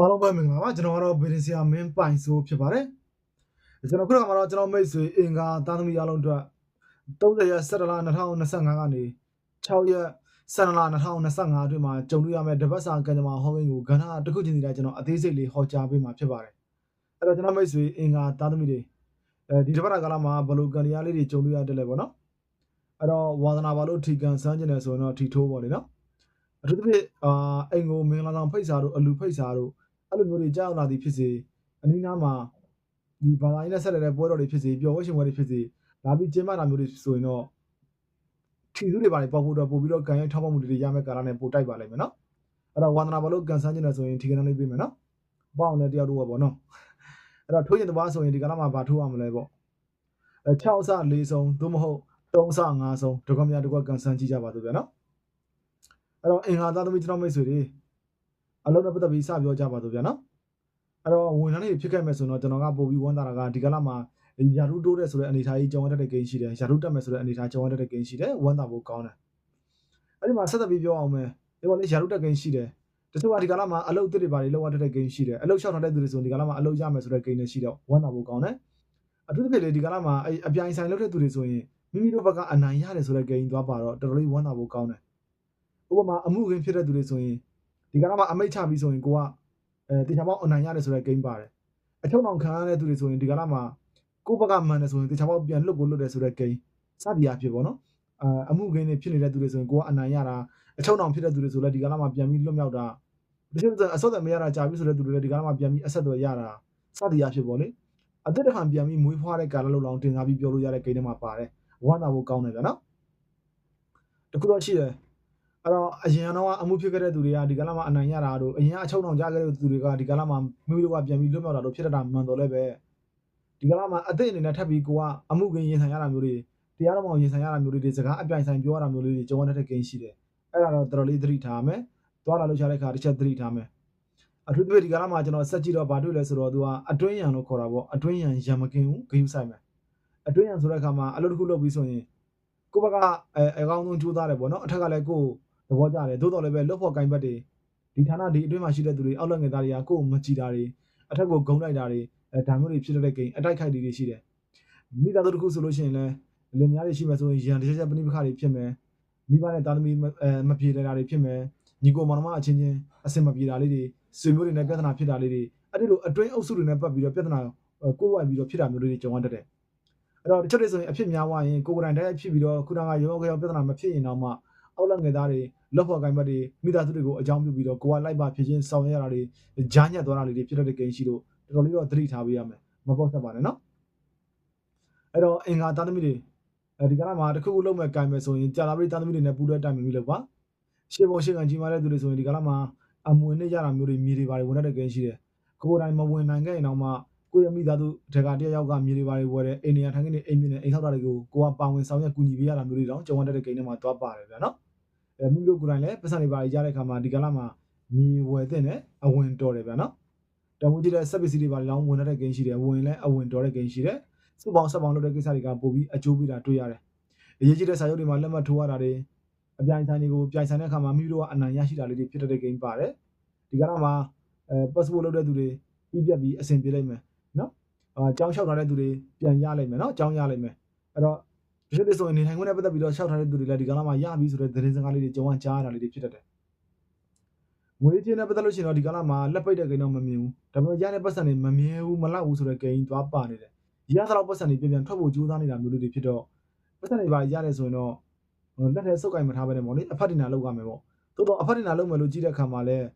အားလုံးပဲမင်္ဂလာပါကျွန်တော်ကတော့ဗီဒီဆရာမင်းပိုင်ဆိုဖြစ်ပါတယ်ကျွန်တော်ခုနကမှတော့ကျွန်တော်မိတ်ဆွေအင်္ဂါသားသမီးအားလုံးအတွက်30ရက်17လ2025ကနေ6ရက်17လ2025အတွင်းမှာကြုံတွေ့ရမယ့်တပတ်စာကံကြမ္မာဟောင်းကိန်းကိုကဏ္ဍတစ်ခုချင်းစီတိုင်းကျွန်တော်အသေးစိတ်လေးဟောကြားပေးမှာဖြစ်ပါတယ်အဲ့တော့ကျွန်တော်မိတ်ဆွေအင်္ဂါသားသမီးတွေအဲဒီတပတ်တာကာလမှာဘယ်လိုကံတရားလေးတွေကြုံတွေ့ရတယ်လဲပေါ့နော်အဲ့တော့ဝါသနာပါလို့ထီကန်စမ်းကျင်တယ်ဆိုရင်တော့ထီထိုးပေါ့လေနော်အထူးသဖြင့်အာအိမ်ကိုမင်္ဂလာဆောင်ဖိတ်စာတို့အလူဖိတ်စာတို့ အဲ့လိုမျိုးတွေကြောက်လာသည်ဖြစ်စေအနည်းနားမှာဒီဘာသာရေးနဲ့ဆက်တဲ့ပွဲတော်တွေဖြစ်စေပျော်ဝှက်ရှင်ပွဲတွေဖြစ်စေလာပြီးကျင်းပတာမျိုးတွေဆိုရင်တော့ထီစုတွေပါနေပေါက်ဖို့တော့ပို့ပြီးတော့ကံရိုက်ထောက်ပံ့မှုတွေရမယ့်ကာလနဲ့ပို့တိုက်ပါလိမ့်မယ်နော်အဲ့တော့ဝန္ဒနာဘာလို့ကန်ဆန်းကျင်တယ်ဆိုရင်ထီကန်လေးပေးမယ်နော်ပေါ့အောင်လည်းတယောက်တော့ပေါ့နော်အဲ့တော့ထိုးရင်တပါးဆိုရင်ဒီကာလမှာဘာထိုးရမလဲပေါ့အဲ6အစ4ဆုံးသို့မဟုတ်3အစ5ဆုံးဒုက္ခမြတ်ဒုက္ခကန်ဆန်းကြည့်ကြပါသူဗျာနော်အဲ့တော့အင်္ဂါသားသမီးကျွန်တော်မိတ်ဆွေတွေ အလုံးနဲ့ပတ်သက်ပြီးစပြောကြပါတော့ဗျာနော်အဲ့တော့ဝန်ထမ်းတွေဖြစ်ခဲ့မယ်ဆိုတော့ကျွန်တော်ကပို့ပြီးဝန်တာကဒီကလာမှာယာရုတိုးတဲ့ဆိုတဲ့အနေအထားကြီးကြောင်းရတဲ့ဂိမ်းရှိတယ်ယာရုတက်မယ်ဆိုတဲ့အနေအထားကြောင်းရတဲ့ဂိမ်းရှိတယ်ဝန်တာဖို့ကောင်းတယ်အဲ့ဒီမှာဆက်သက်ပြီးပြောအောင်မယ်ဒီပေါ်လေယာရုတက်ဂိမ်းရှိတယ်တချို့ကဒီကလာမှာအလုတ်တစ်တွေပါလေလောက်ရတဲ့ဂိမ်းရှိတယ်အလုတ်လျှောက်ထားတဲ့သူတွေဆိုဒီကလာမှာအလုတ်ရမယ်ဆိုတဲ့ဂိမ်းတွေရှိတော့ဝန်တာဖို့ကောင်းတယ်အထူးသဖြင့်လေဒီကလာမှာအဲ့အပြိုင်ဆိုင်လုပ်တဲ့သူတွေဆိုရင်မိမိတို့ဘက်ကအနိုင်ရတယ်ဆိုတဲ့ဂိမ်းသွားပါတော့တော်တော်လေးဝန်တာဖို့ကောင်းတယ်ဥပမာအမှုခင်းဖြစ်တဲ့သူတွေဆိုရင် ဒီကနေ့မှအမိတ်ချပြီးဆိုရင်ကိုကအဲတေချာပေါက်အနိုင်ရတယ်ဆိုတဲ့ game ပါတယ်အချုံအောင်ခံရတဲ့သူတွေဆိုရင်ဒီကနေ့မှကိုဘက်ကမှန်တယ်ဆိုရင်တေချာပေါက်ပြန်လွတ်ကိုလွတ်တယ်ဆိုတဲ့ game စသည်အဖြစ်ပေါ့နော်အာအမှုခင်းတွေဖြစ်နေတဲ့သူတွေဆိုရင်ကိုကအနိုင်ရတာအချုံအောင်ဖြစ်တဲ့သူတွေဆိုလည်းဒီကနေ့မှပြန်ပြီးလွတ်မြောက်တာတချို့ဆိုအစောတယ်မရတာကြာပြီဆိုတဲ့သူတွေလည်းဒီကနေ့မှပြန်ပြီးအဆက်အသွယ်ရတာစသည်အဖြစ်ပေါ့လေအသက်တခံပြန်ပြီးမွေးဖွားတဲ့ကာလလောက်လောင်တင်စားပြီးပြောလို့ရတဲ့ game တွေမှာပါတယ်ဝမ်းသာဖို့ကောင်းတယ်ဗျာနော်တခုတော့ရှိတယ် အဲ့တော့အရင်တော့အမှုဖြစ်ခဲ့တဲ့သူတွေကဒီကလာမှာအနိုင်ရတာတို့အရင်အချုံအောင်ကြားခဲ့တဲ့သူတွေကဒီကလာမှာမိမိတို့ကပြန်ပြီးလွတ်မြောက်တာတို့ဖြစ်တတ်တာမှန်တော်လဲပဲဒီကလာမှာအသိအနေနဲ့ထပ်ပြီးကိုကအမှုကင်းရင်ဆိုင်ရတာမျိုးတွေတရားတော်မှရင်ဆိုင်ရတာမျိုးတွေဒီစကားအပြိုင်ဆိုင်ပြောရတာမျိုးလေးတွေကြုံရတဲ့ကိန်းရှိတယ်အဲ့ဒါတော့တော်တော်လေးသတိထားမယ်သွားလာလို့ရတဲ့ခါတစ်ချက်သတိထားမယ်အထူးသဖြင့်ဒီကလာမှာကျွန်တော်ဆက်ကြည့်တော့ဘာတွေ့လဲဆိုတော့သူကအတွင်းရံလို့ခေါ်တာပေါ့အတွင်းရံရံမကင်းဘူးဂိမ်းဆိုင်မယ်အတွင်းရံဆိုတဲ့အခါမှာအလုပ်တစ်ခုလုပ်ပြီးဆိုရင်ကိုဘက်ကအဲအကောင်းဆုံးကြိုးစားတယ်ပေါ့နော်အထက်ကလည်းကိုယ် သဘောကျတယ်သို့တော်လည်းပဲလွတ်ဖို့ကိုင်ဘတ်တွေဒီဌာနဒီအတွင်းမှာရှိတဲ့သူတွေအောက်လက်ငယ်သားတွေကကိုယ်မကြည်တာတွေအထက်ကိုဂုံလိုက်တာတွေအဲဒါမျိုးတွေဖြစ်တဲ့ကိန်းအတိုက်ခိုက်တွေရှိတယ်မိသားစုတစ်ခုဆိုလို့ရှိရင်လည်းလင်မယားတွေရှိမှဆိုရင်ရန်တစ်ချက်ချက်ပဏိပခါတွေဖြစ်မယ်မိဘနဲ့တာသမီအဲမပြေတာတွေဖြစ်မယ်ညီကိုမောင်နှမအချင်းချင်းအဆင်မပြေတာလေးတွေဆွေမျိုးတွေနဲ့ပြဿနာဖြစ်တာလေးတွေအဲ့ဒီလိုအတွင်းအုပ်စုတွေနဲ့ပတ်ပြီးတော့ပြဿနာကိုယ်ဝိုက်ပြီးတော့ဖြစ်တာမျိုးလေးတွေကြုံရတတ်တယ်အဲ့တော့တချို့တွေဆိုရင်အဖြစ်များသွားရင်ကိုယ်ကိုယ်တိုင်တည်းဖြစ်ပြီးတော့ခုနကရောရောပြဿနာမဖြစ်ရင်တော့မှ အောက်လက်ငယ်သားတွေလောက်ဖို့ကိုင်ဘတ်တွေမိသားစုတွေကိုအကြောင်းပြုပြီးတော့ကိုကလိုက်ပါဖြစ်ချင်းဆောင်ရွက်ရတာတွေဂျားညက်သွားတာတွေဖြစ်တဲ့ကိန်းရှိလို့တော်တော်လေးတော့သတိထားပေးရမယ်မပေါ့ဆက်ပါနဲ့နော်အဲ့တော့အင်္ဂါသားသမီးတွေအဲဒီကနေ့မှာတစ်ခုခုလုံးမဲ့ကိုင်မယ်ဆိုရင်ကြာလာပြီသားသမီးတွေနဲ့ပူးတွဲတိုင်ပင်ပြီးလို့ပါရှေ့ဘုံရှေ့ကကြီးမားတဲ့သူတွေဆိုရင်ဒီကနေ့မှာအမွေနဲ့ရတာမျိုးတွေမြေတွေပါတယ်ဝင်တဲ့ကိန်းရှိတယ်ကိုယ်တိုင်မဝင်နိုင်ခဲ့ရင်တော့မှ ကိုယ့်ရဲ့မိသားစုတက်ကတယောက်ကမြေတွေပါတယ်ဝယ်တယ်အိမ်နေရထိုင်နေအိမ်မြင်နေအိမ်ဆောက်တာတွေကိုကိုကပါဝင်ဆောင်ရွက်ကူညီပေးရတာမျိုးတွေတော့ကြုံရတဲ့ကိန်းတွေမှာသွားပါတယ်ဗျာနော်အဲမိမိတို့ကိုယ်တိုင်လည်းပတ်စံတွေပါရတဲ့ခါမှာဒီကလာမှာမြေဝယ်တဲ့နဲ့အဝင်တော်တယ်ဗျာနော်တမိုးကြီးတဲ့ service တွေပါလောင်းဝင်တဲ့ဂိမ်းရှိတယ်ဝင်လဲအဝင်တော်တဲ့ဂိမ်းရှိတယ်စုပေါင်းဆက်ပေါင်းလုပ်တဲ့ကိစ္စတွေကပို့ပြီးအကျိုးပေးတာတွေ့ရတယ်အရေးကြီးတဲ့စာချုပ်တွေမှာလက်မှတ်ထိုးရတာတွေအပြိုင်ဆိုင်တွေကိုပြိုင်ဆိုင်တဲ့အခါမှာမိမိတို့ကအနိုင်ရရှိတာလေးတွေဖြစ်တဲ့ဂိမ်းပါတယ်ဒီကလာမှာအဲ passport လုပ်တဲ့သူတွေပြီးပြတ်ပြီးအဆင်ပြေလိုက်မယ် နော်အာကြောင်းလျှောက်ထားတဲ့သူတွေပြန်ရလိုက်မယ်နော်ကြောင်းရလိုက်မယ်အဲ့တော့တချို့တွေဆိုရင်နေထိုင်ခွင့်နဲ့ပတ်သက်ပြီးတော့ရှောက်ထားတဲ့သူတွေလည်းဒီကလာမှာရပြီဆိုတဲ့သတင်းစကားလေးတွေကြုံရကြားရတာလေးတွေဖြစ်တတ်တယ်။ငွေချင်းနဲ့ပတ်သက်လို့ရှိရင်တော့ဒီကလာမှာလက်ပိတ်တဲ့ကိန်းတော့မမြင်ဘူး။ဒါပေမဲ့ရတဲ့ပတ်စံတွေမမြင်ဘူးမလောက်ဘူးဆိုတဲ့ကိန်းသွားပါနေတယ်။ရသလောက်ပတ်စံတွေပြန်ပြန်ထွက်ဖို့ကြိုးစားနေတာမျိုးလေးတွေဖြစ်တော့ပတ်စံတွေပါရတယ်ဆိုရင်တော့လက်ထဲစုပ်ကင်မထားဘဲနဲ့ပေါ့လေအဖတ်တင်တာလောက်ရမယ်ပေါ့။သို့တော့အဖတ်တင်တာလောက်မယ်လို့ကြည့်တဲ့အခါမှာလည်း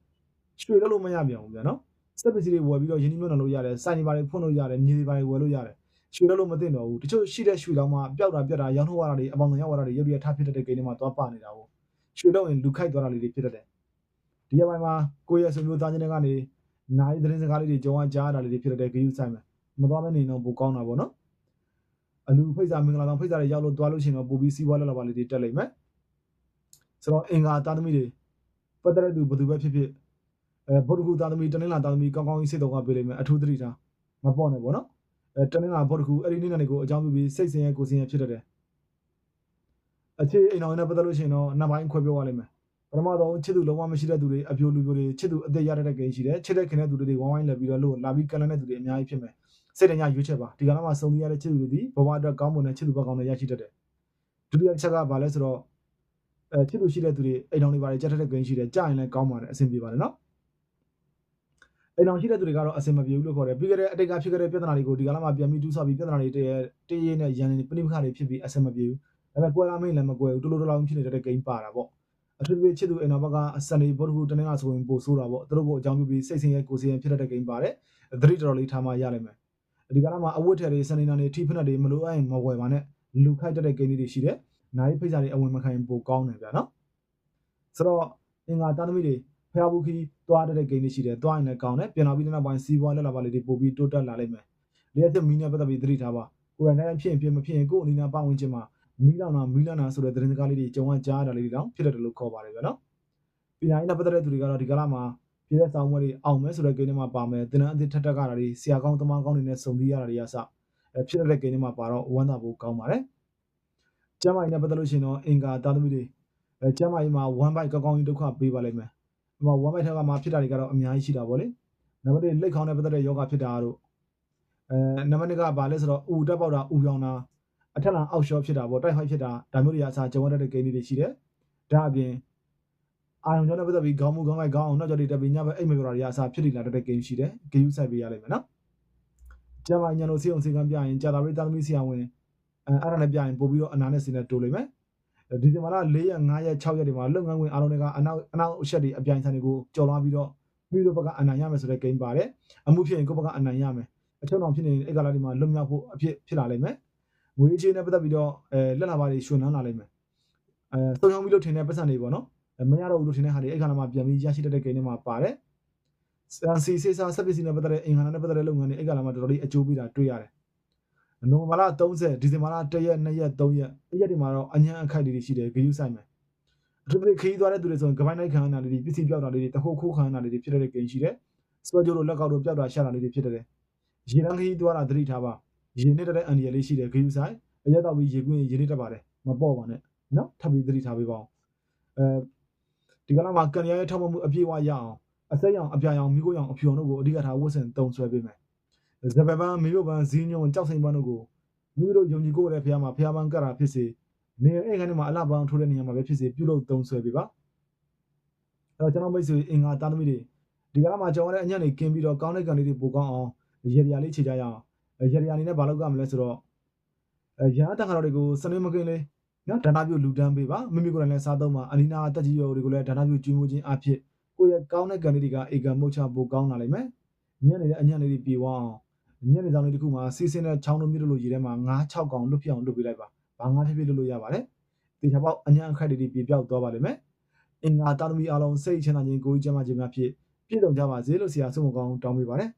ရွှေလောက်လို့မရပြန်ဘူးဗျာနော်။ စက်ပစ္စည်းတွေဝယ်ပြီးတော့ယင်းနှမြုံလို့ရတယ်။စိုင်တွေပါတွေဖွင့်လို့ရတယ်။မြေတွေပါတွေဝယ်လို့ရတယ်။ရွှေတော့လို့မသိတော့ဘူးတချို့ရှိတဲ့ရွှေတော့မှပျောက်တာပြတ်တာရောင်းထုတ်ရတာတွေအပေါင်းဆောင်ရောက်ရတာတွေရုပ်ရည်ထားဖြစ်တဲ့ကိန်းတွေမှာသွားပါနေတာပေါ့ရွှေတော့ရင်လူခိုက်သွားတာလေးတွေဖြစ်တတ်တယ်ဒီရက်ပိုင်းမှာကိုယ့်ရဲ့ဆွေမျိုးသားချင်းတွေကနေနိုင်သတင်းစကားလေးတွေကြုံရကြားရတာလေးတွေဖြစ်တဲ့ဂရုဆိုင်မှာမသွားမနေတော့ပိုကောင်းတာပေါ့နော်အလူဖိတ်စာမင်္ဂလာဆောင်ဖိတ်စာတွေရောက်လို့သွားလို့ရှိရင်တော့ပူပြီးစီးပွားလောက်လောက်ပါလေးတွေတက်လိမ့်မယ်ဆိုတော့အင်္ဂါသားသမီးတွေပတ်သက်တဲ့သူဘယ်သူပဲဖြစ်ဖြစ် အဲဗုဒ္ဓဂုသားသမီးတနင်္လာသားသမီးကောင်းကောင်းကြီးစိတ်တော်ကပေးလိမ့်မယ်အထူးသတိထားမပေါ့နဲ့ပေါ့နော်အဲတနင်္လာဘော့တကူအဲ့ဒီနေ့နဲ့ကိုအကြောင်းပြုပြီးစိတ်ဆင်းရဲကိုယ်ဆင်းရဲဖြစ်တတ်တယ်အခြေအိမ်တော်နဲ့ပတ်သက်လို့ရှိရင်တော့နှစ်ပိုင်းခွဲပြောရလိမ့်မယ်ပထမဆုံးချစ်သူလုံးဝမရှိတဲ့သူတွေအပြိုလူပြိုတွေချစ်သူအသက်ရတတ်တဲ့ကိန်းရှိတယ်ချစ်တဲ့ခင်တဲ့သူတွေဝိုင်းဝိုင်းလက်ပြီးတော့လို့လာပြီးကလန်တဲ့သူတွေအများကြီးဖြစ်မယ်စိတ်တညရွေးချက်ပါဒီကနေ့မှာစုံစည်းရတဲ့ချစ်သူတွေဒီဘဝအတွက်ကောင်းမွန်တဲ့ချစ်သူဘက်ကောင်းတွေရရှိတတ်တယ်ဒုတိယချက်ကဘာလဲဆိုတော့အဲချစ်သူရှိတဲ့သူတွေအိမ်တော်တွေပါတယ်ကြက်တဲ့ကိန်းရှိတယ်ကြာရင်လည်းကောင်းပါတယ်အဆင်ပြေပါတယ်နော် အိမ်တော်ရှိတဲ့သူတွေကတော့အဆင်မပြေဘူးလို့ခေါ်တယ်ပြီးခဲ့တဲ့အတိတ်ကဖြစ်ခဲ့တဲ့ပြဿနာတွေကိုဒီကနေ့မှာပြန်ပြီးတူးဆောက်ပြီးပြဿနာတွေတည်းတည်းရေးနဲ့ရန်နေပဋိပက္ခတွေဖြစ်ပြီးအဆင်မပြေဘူးဒါပေမဲ့ကွဲလာမင်းလည်းမကွဲဘူးတူလိုတူလောင်းဖြစ်နေတဲ့ကိန်းပါတာပေါ့အထူးသဖြင့်ချစ်သူအိမ်တော်ဘက်ကအစနေဘောဓဟုတနေ့ကဆိုရင်ပို့ဆိုးတာပေါ့သူတို့ကိုအကြောင်းပြုပြီးစိတ်ဆင်းရဲကိုယ်ဆင်းရဲဖြစ်တတ်တဲ့ဂိမ်းပါတယ်သတိတော်တော်လေးထားမှရလိမ့်မယ်ဒီကနေ့မှာအဝတ်ထည်တွေစနေနာတွေထိဖက်တွေမလိုအပ်ရင်မဝယ်ပါနဲ့လူခိုက်တတ်တဲ့ဂိမ်းတွေရှိတယ်နိုင်ဖိတ်စာတွေအဝင်မခံရင်ပိုကောင်းတယ်ဗျာနော်ဆိုတော့အင်္ဂါတာသမီတွေ ဖျားဘူးခီသွားတတ်တဲ့ဂိမ်းတွေရှိတယ်သွားရင်လည်းကောင်းတယ်ပြန်လာပြီးတဲ့နောက်ပိုင်းစီးပွားလက်လာပါလေးတွေပို့ပြီးတိုးတက်လာလိမ့်မယ်လျှက်ချက်မီးနဲ့ပတ်သက်ပြီးသတိထားပါကိုယ်တိုင်တိုင်းဖြစ်ရင်ဖြစ်မဖြစ်ရင်ကိုယ်အနီးနားပတ်ဝန်းကျင်မှာမီးလောင်တာမီးလန်းတာဆိုတဲ့သတင်းစကားလေးတွေကြုံရကြားရတာလေးတွေတောင်ဖြစ်တယ်လို့ခေါ်ပါတယ်ဗျာနော်ပညာရေးနဲ့ပတ်သက်တဲ့သူတွေကတော့ဒီကလာမှာပြည်တဲ့ဆောင်မွေးတွေအောင်မဲဆိုတဲ့ဂိမ်းထဲမှာပါမယ်တင်နန်းအသစ်ထက်တက်ကြတာတွေဆရာကောင်းတမန်ကောင်းတွေနဲ့စုံပြီးရတာတွေအစအဲဖြစ်တဲ့ဂိမ်းထဲမှာပါတော့ဝမ်းသာဖို့ကောင်းပါတယ်ကျမ်းမာရေးနဲ့ပတ်သက်လို့ရှိရင်တော့အင်္ဂါသားသမီးတွေအဲကျမ်းမာရေးမှာ1 byte ကောင်းကောင်းကြီးဒုက္ခပေးပါလိမ့်မယ် ဒီမှာ1 byte ထက်ကမှဖြစ်တာတွေကတော့အများကြီးရှိတာပေါ့လေနံပါတ်1လက်ခေါင်းနဲ့ပတ်သက်တဲ့ယောဂဖြစ်တာတို့အဲနံပါတ်2ကဘာလဲဆိုတော့ဥတက်ပေါက်တာဥပြောင်းတာအထက်လာအောက်ရှော့ဖြစ်တာပေါ့တိုက်ဟိုက်ဖြစ်တာဒါမျိုးတွေအစားကြုံရတဲ့ဂိမ်းတွေရှိတယ်ဒါအပြင်အာရုံကြောင့်လည်းပတ်သက်ပြီးခေါင်းမူခေါင်းကိုက်ခေါင်းအောင်နောက်ကျော်တွေတက်ပြီးညဘက်အိတ်မပြောတာတွေအစားဖြစ်နေလာတဲ့ဂိမ်းရှိတယ်ဂိမ်းယူဆိုင်ပေးရလိမ့်မယ်နော်ကျမညာလို့စီအောင်စီကံပြရင်ကြာတာလေးတာသမီဆရာဝန်အဲအဲ့ဒါနဲ့ပြရင်ပို့ပြီးတော့အနာနဲ့စင်းနဲ့တိုးလိမ့်မယ် ဒီဇင်ဘာလ4ရက်5ရက်6ရက်တွေမှာလုပ်ငန်းဝင်အားလုံးတွေကအနောက်အနောက်အချက်တွေအပြိုင်ဆိုင်တွေကိုကြော်လာပြီးတော့မိတို့ဘက်ကအနိုင်ရမယ်ဆိုတဲ့ဂိမ်းပါတယ်အမှုဖြစ်ရင်ကိုယ့်ဘက်ကအနိုင်ရမယ်အချုံအောင်ဖြစ်နေအဲ့ကလာတွေမှာလွတ်မြောက်ဖို့အဖြစ်ဖြစ်လာလိမ့်မယ်ငွေကြေးနဲ့ပတ်သက်ပြီးတော့အဲလက်လာပါတွေရှင်နှန်းလာလိမ့်မယ်အဲစုံချုံပြီးလို့ထင်တဲ့ပတ်စံတွေပေါ့နော်မရတော့ဘူးလို့ထင်တဲ့ဟာတွေအဲ့ခါမှာပြန်ပြီးရရှိတတ်တဲ့ဂိမ်းတွေမှာပါတယ်စန်စီစေစာဆက်ပစ္စည်းနဲ့ပတ်သက်တဲ့အင်္ဂါနဲ့ပတ်သက်တဲ့လုပ်ငန်းတွေအဲ့ခါမှာတော်တော်လေးအကျိုးပေးတာတွေ့ရတယ်။ နိုဝင်ဘာလ30ဒီဇင်ဘာလ1ရက်2ရက်3ရက်အဲ့ရက်တွေမှာတော့အញ្ញံအခိုက်တွေရှိတယ်ဂယူးဆိုင်မယ်။အထူးသဖြင့်ခရီးသွားတဲ့သူတွေဆိုရင်ကပိုင်းလိုက်ခံရတာလေးတွေပစ္စည်းပြောက်တာလေးတွေတခုတ်ခိုးခံရတာလေးတွေဖြစ်တဲ့ဂိမ်းရှိတယ်။စပယ်ဂျိုလိုလက်ကောက်တို့ပြောက်တာရှာတာလေးတွေဖြစ်တယ်။ရေတန်းခရီးသွားတာသတိထားပါ။ရေနဲ့တဲ့အန်ဒီရလေးရှိတယ်ဂယူးဆိုင်အရက်တော့ပြီးရေကွင်းရေနေတက်ပါတယ်မပေါ့ပါနဲ့နော်ထပ်ပြီးသတိထားပေးပါဦး။အဲဒီကလာမှာကန်ရရဲ့ထောက်ပံ့မှုအပြည့်အဝရအောင်အစိမ်းအောင်အပြာရောင်မိခိုးရောင်အဖြူအောင်တို့ကိုအဓိကထားဝတ်ဆင်တုံဆွဲပေးမယ်။ ဇပပန်းမိတို့ပန်းဇီးညုံကြောက်စိန်ပန်းတို့ကိုမိတို့ယုံကြည်ကိုတဲ့ဖះမှာဖះပန်းကတ်တာဖြစ်စေနေအဲ့ခန်းထဲမှာအလှပန်းထိုးတဲ့နေရာမှာပဲဖြစ်စေပြုလုပ်တုံဆွဲပေးပါ။အဲ့တော့ကျွန်တော်မိတ်ဆွေအင်္ဂါသားသမီးတွေဒီကလာမှာကြောင်းရတဲ့အညံ့တွေကင်းပြီးတော့ကောင်းတဲ့ကန်လေးတွေပိုကောင်းအောင်ရေရရာလေးခြေကြရအောင်ရေရရာအနေနဲ့ဘာလုပ်ကြမလဲဆိုတော့အဲရဟတန်ခါတော်တွေကိုစနေမကင်းလေးနော်ဒါနပြုလူတန်းပေးပါမိမိကိုယ်တိုင်လည်းစားသုံးပါအနီနာတက်ကြီးရောတွေကိုလည်းဒါနပြုကျွေးမွေးခြင်းအဖြစ်ကိုယ့်ရဲ့ကောင်းတဲ့ကံလေးတွေကအေကံမုတ်ချပိုကောင်းလာလိမ့်မယ်ညံ့နေတဲ့အညံ့လေးတွေပြေဝအောင် ညံ့နေဆောင်လေးတစ်ခုမှာစီးစင်းတဲ့ချောင်းတို့မြစ်တို့လိုရေထဲမှာငါး6កောင်လွတ်ပြအောင်လွတ်ပေးလိုက်ပါဘာငါးဖြစ်ဖြစ်လွတ်လို့ရပါတယ်တေချာပေါက်အညံ့အခက်တွေပြေပြောက်သွားပါလိမ့်မယ်အင်္ဂါတာသမီအားလုံးစိတ်ချမ်းသာခြင်းကိုယ်ကျမ်းမာခြင်းများဖြင့်ပြည့်စုံကြပါစေလို့ဆရာဆုမကောင်းတောင်းပေးပါတယ်